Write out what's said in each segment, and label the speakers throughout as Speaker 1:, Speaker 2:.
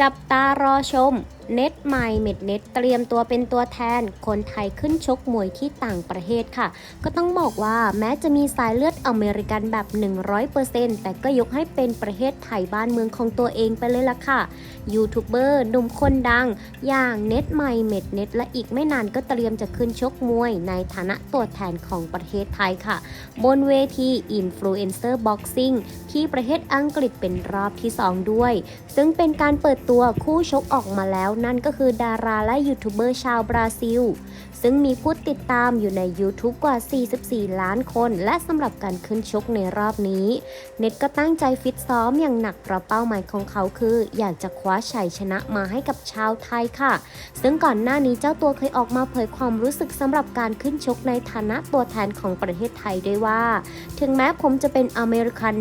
Speaker 1: จับตารอชม เน็ตไมเม็ดเน็ตเตรียมตัวเป็นตัวแทน คนไทยขึ้นชกมวยที่ต่างประเทศค่ะ ก็ต้องบอกว่าแม้จะมีสายเลือดอเมริกันแบบ 100%แต่ก็ยกให้เป็นประเทศไทยบ้านเมืองของตัวเองไปเลยล่ะค่ะยูทูบเบอร์หนุ่มคนดัง อย่างเน็ตไมเม็ดเน็ตและอีกไม่นานก็เตรียมจะขึ้นชกมวย ในฐานะตัวแทนของประเทศไทยค่ะ บนเวทีอินฟลูเอนเซอร์บ็อกซิ่งที่ประเทศอังกฤษเป็นรอบที่ 2 ด้วย ซึ่งเป็นการเปิดตัวคู่ชกออกมาแล้วนั่นก็คือดาราและยูทูบเบอร์ชาวบราซิล ซึ่งมีผู้ติดตามอยู่ใน YouTube กว่า 44 ล้านคน และสำหรับการขึ้นชกในรอบนี้ เน็ตก็ตั้งใจฟิตซ้อมอย่างหนักเพราะเป้าหมายของเขาคือ อยากจะคว้าชัยชนะมาให้กับชาวไทยค่ะ ซึ่งก่อนหน้านี้เจ้าตัวเคยออกมาเผยความรู้สึกสำหรับการขึ้นชกในฐานะตัวแทนของประเทศไทยด้วยว่า ถึงแม้ผมจะเป็นอเมริกัน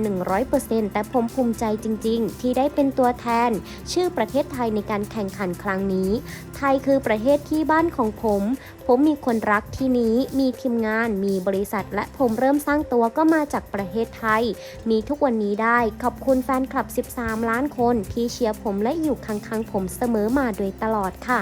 Speaker 1: 100%แต่ผมภูมิใจจริง ๆ ที่ได้เป็นตัวแทน ชื่อประเทศไทยในการแข่งขันครั้งนี้ ไทยคือประเทศที่บ้านของผม ผมมีคนรักที่นี้ มีทีมงาน มีบริษัท และผมเริ่มสร้างตัวก็มาจากประเทศไทย มีทุกวันนี้ได้ ขอบคุณแฟนคลับ 13 ล้านคนที่เชียร์ผมและอยู่ข้างๆผมเสมอมาโดยตลอดค่ะ